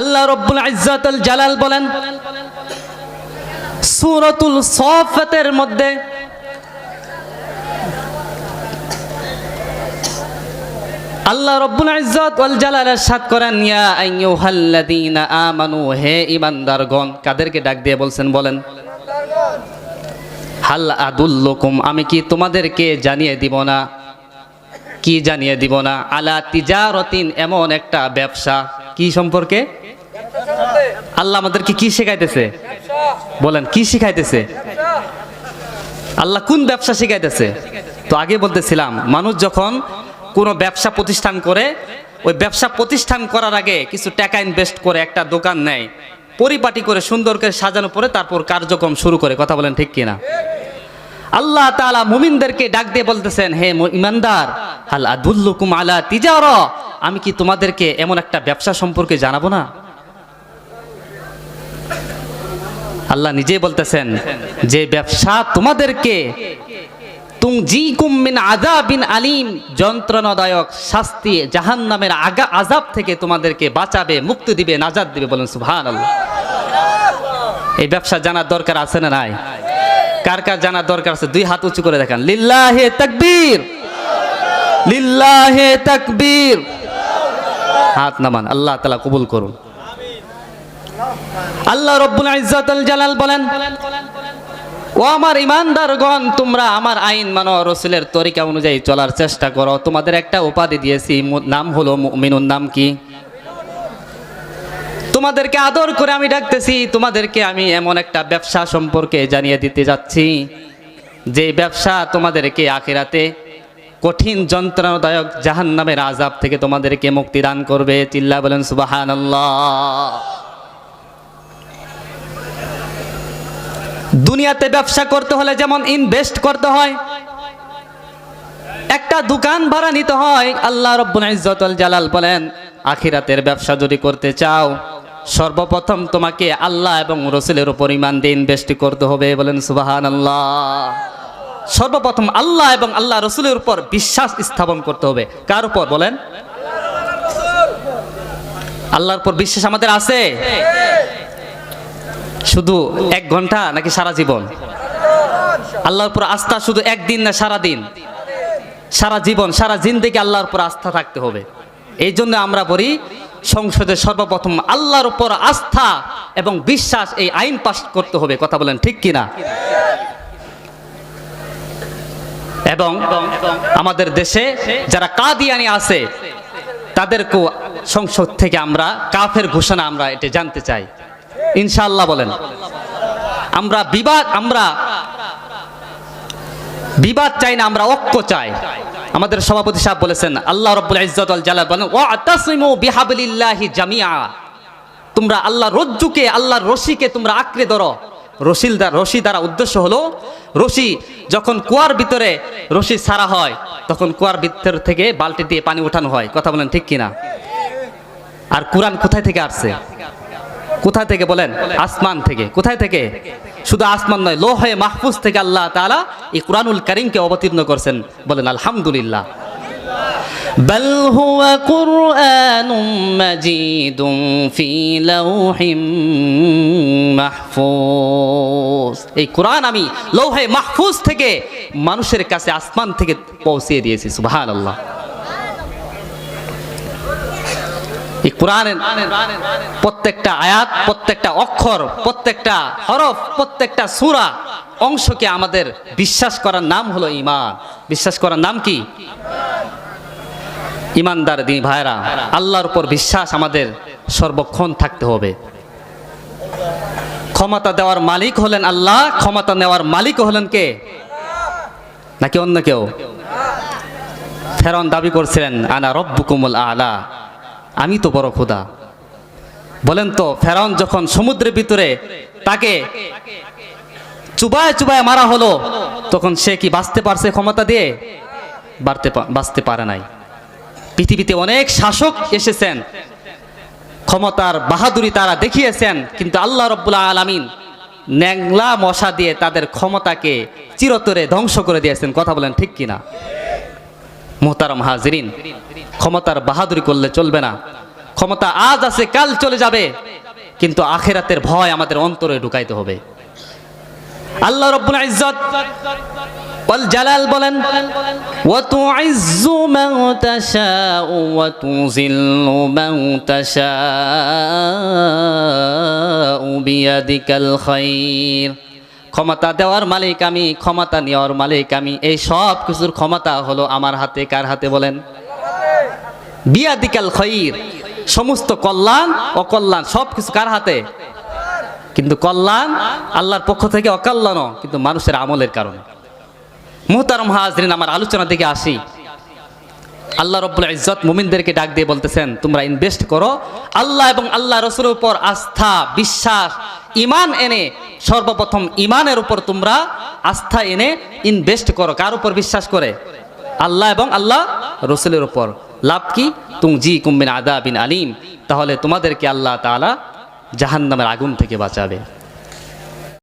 আল্লাহ রব্বুল ইজ্জাতুল জালাল বলেন, সুরতুল সাফাতের মধ্যে আল্লাহ রব্বুল ইজ্জত ওয়াল জালাল ইরশাদ করেন, ইয়া আইয়ুহাল্লাযীনা আমানু হে ঈমানদারগণ, কাদেরকে ডাক দিয়ে বলছেন, বলেন, হাল আদুল্লুকুম আমি কি তোমাদেরকে জানিয়ে দিব না? কি জানিয়ে দিব না? আলা তিজারতিন, এমন একটা ব্যবসা, কি সম্পর্কে? আল্লাহ আমাদেরকে কি শেখাইতেছে? বলেন, কি শিখাইতেছে? আল্লাহ কোন ব্যবসা শিখাইতেছে? তো আগে বলতেছিলাম, মানুষ যখন কোনো ব্যবসা প্রতিষ্ঠান করে, ওই ব্যবসা প্রতিষ্ঠান করার আগে কিছু টাকা ইনভেস্ট করে, একটা দোকান নেয়, পরিপাটি করে, সুন্দর করে সাজানো পরে তারপর কার্যক্রম শুরু করে, কথা বলেন ঠিক কিনা? আল্লাহ তাআলা মুমিনদেরকে ডাক দিয়ে বলতেছেন, হে ইমানদার, হাল আদুল্লুকুম আলা তিজার, আমি কি তোমাদেরকে এমন একটা ব্যবসা সম্পর্কে জানাব না? আল্লাহ নিজেই বলতেছেন যে ব্যবসা তোমাদেরকে তুংজিকুম মিন আযাবিন আলিম, যন্ত্রণাদায়ক শাস্তি জাহান্নামের আগা আযাব থেকে তোমাদেরকে বাঁচাবে, মুক্তি দিবে নাজাত দিবে বলেন সুবহানাল্লাহ। এই ব্যবসা জানার দরকার আছে না নাই? কার কার জানার দরকার আছে? দুই হাত উঁচু করে দেখান। লিল্লাহে তাকবীর! লিল্লাহে তাকবীর! হাত নামান। আল্লাহ তাআলা কবুল করুন। আল্লাহ রব্বুল ইজ্জাতুল জালাল বলেন, ও আমার ইমানদারগণ তোমরা আমার আইন মানো, রসুলের তরিকা অনুযায়ী চলার চেষ্টা করো। তোমাদের একটা উপাধি দিয়েছি নাম হলো মুমিনুন, নাম কি? তোমাদেরকে আদর করে আমি ডাকতেছি, তোমাদেরকে আমি এমন একটা ব্যবসা সম্পর্কে জানিয়ে দিতে যাচ্ছি। যে ব্যবসা তোমাদেরকে আখিরাতে কঠিন যন্ত্রণাদায়ক জাহান্নামের আজাব থেকে তোমাদেরকে মুক্তি দান করবে। চিল্লা বলেন, সুবহানাল্লাহ। দুনিয়াতে ব্যবসা করতে হলে যেমন ইনভেস্ট করতে হয়, একটা দোকান ভাড়া নিতে হয়, আল্লাহ রব্বুল জালাল বলেন, আখিরাতের ব্যবসা যদি করতে চাও, সর্বপ্রথম তোমাকে আল্লাহ এবং রসুলের উপর ইমান দিয়ে ইনভেস্ট করতে হবে বলেন সুবাহান আল্লাহ সর্বপ্রথম আল্লাহ এবং আল্লাহ রসুলের উপর বিশ্বাস স্থাপন করতে হবে। কার উপর বলেন? আল্লাহর উপর বিশ্বাস আমাদের আছে? শুধু এক ঘণ্টা নাকি সারা জীবন? আল্লাহর উপর আস্থা শুধু একদিন না সারা দিন? সারা জীবন, সারা জিন্দেগি আল্লাহর উপর আস্থা থাকতে হবে। এই জন্য আমরা বলি সংসদে সর্বপ্রথম আল্লাহর উপর আস্থা এবং বিশ্বাস এই আইন পাস করতে হবে, কথা বলেন ঠিক কিনা? এবং আমাদের দেশে যারা কাদিয়ানি আছে, তাদেরকেও সংসদ থেকে আমরা কাফের ঘোষণা আমরা এটা জানতে চাই। ইনশাআল্লাহ বলেন। আমরা বিবাদ আমরা বিবাদ চাই না, আমরা ঐক্য চাই। আমাদের সভাপতি সাহেব বলেছেন, আল্লাহ রব্বুল ইজ্জত জালাল বলেন বিহাবলিল্লাহি জামিআ। তোমরা আল্লাহ রজ্জুকে, আল্লাহর রশিকে তোমরা আঁকড়ে ধরো। রশিল রশি দ্বারা উদ্দেশ্য হলো, রশি যখন কুয়ার ভিতরে রশি ছাড়া হয়, তখন কুয়ার ভিতর থেকে বালতি দিয়ে পানি ওঠানো হয়। কথা বলেন ঠিক কিনা? আর কোরআন কোথায় থেকে আসছে? কোথা থেকে বলেন আসমান থেকে কোথায় থেকে শুধু আসমান নয় লোহে মাহফুজ থেকে আল্লাহ তাআলা এই কোরআনুল করিমকে অবতীর্ণ করছেন বলেন আলহামদুলিল্লাহ بل هو قرآن مجيد في لوح মাহফুজ এই কোরআন আমি লৌহে মাহফুজ থেকে মানুষের কাছে আসমান থেকে পৌঁছিয়ে দিয়েছি সুবহানাল্লাহ এই কোরআনের প্রত্যেকটা আয়াত, প্রত্যেকটা অক্ষর, প্রত্যেকটা হরফ, প্রত্যেকটা সূরা অংশকে আমাদের বিশ্বাস করার নাম হলো ঈমান। বিশ্বাস করার নাম কি? ইমানদার দিন ভাইরা আল্লাহর উপর বিশ্বাস আমাদের সর্বক্ষণ থাকতে হবে। ক্ষমতা দেওয়ার মালিক হলেন আল্লাহ, ক্ষমতা নেওয়ার মালিক হলেন কে? নাকি অন্য কেউ? ফেরন দাবি করছিলেন, আনা রব্বুকুমুল আলা। আমি তো বড় খোদা। বলেন তো, ফেরাউন যখন সমুদ্রের ভিতরে তাকে চুবায় চুবায় মারা হলো, তখন সে কি বাঁচতে পারছে ক্ষমতা দিয়ে? বাড়তে বাঁচতে পারে নাই। পৃথিবীতে অনেক শাসক এসেছেন, ক্ষমতার বাহাদুরি তারা দেখিয়েছেন, কিন্তু আল্লাহ রব্বুল্লাহ আলামিন ন্যাংলা মশা দিয়ে তাদের ক্ষমতাকে চিরতরে ধ্বংস করে দিয়েছেন। কথা বলেন ঠিক কিনা? মোহতারাম হাজরিন, ক্ষমতার বাহাদুরি করলে চলবে না। ক্ষমতা আজ আছে, কাল চলে যাবে। কিন্তু আখেরাতের ভয় আমাদের অন্তরে ঢুকাইতে হবে। আল্লাহ রব্বুল ইজ্জত ওয়াল জালাল বলেন ওয়া তুইজ্জু মান তাশাউ ওয়া তুযিল্লু মান তাশাউ বিয়াদিকাল খায়র ক্ষমতা দেওয়ার মালিক আমি, ক্ষমতা নেওয়ার মালিক আমি। এই সব কিছুর ক্ষমতা হলো আমার হাতে। কার হাতে বলেন? বিয়াদিকাল খৈর। সমস্ত কল্যাণ, অকল্যাণ, সব কিছু কার হাতে? কিন্তু কল্যাণ আল্লাহর পক্ষ থেকে অকল্যাণও কিন্তু মানুষের আমলের কারণে। মুহতারম হাজরিন, আমার আলোচনা দিকে আসি। আল্লাহ রব্বুল ইজ্জত মুমিনদেরকে ডাক দিয়ে বলতেছেন, তোমরা ইনভেস্ট করো। আল্লাহ এবং আল্লাহ রসুলের উপর আস্থা, বিশ্বাস ইমান এনে, সর্বপ্রথম ইমানের উপর তোমরা আস্থা এনে ইনভেস্ট করো। কার উপর বিশ্বাস করে? আল্লাহ এবং আল্লাহ রসুলের উপর। লাভ কি? তুম জি কুম্বিন আদা বিন আলিম। তাহলে তোমাদেরকে আল্লাহ তালা জাহান্নামের আগুন থেকে বাঁচাবে।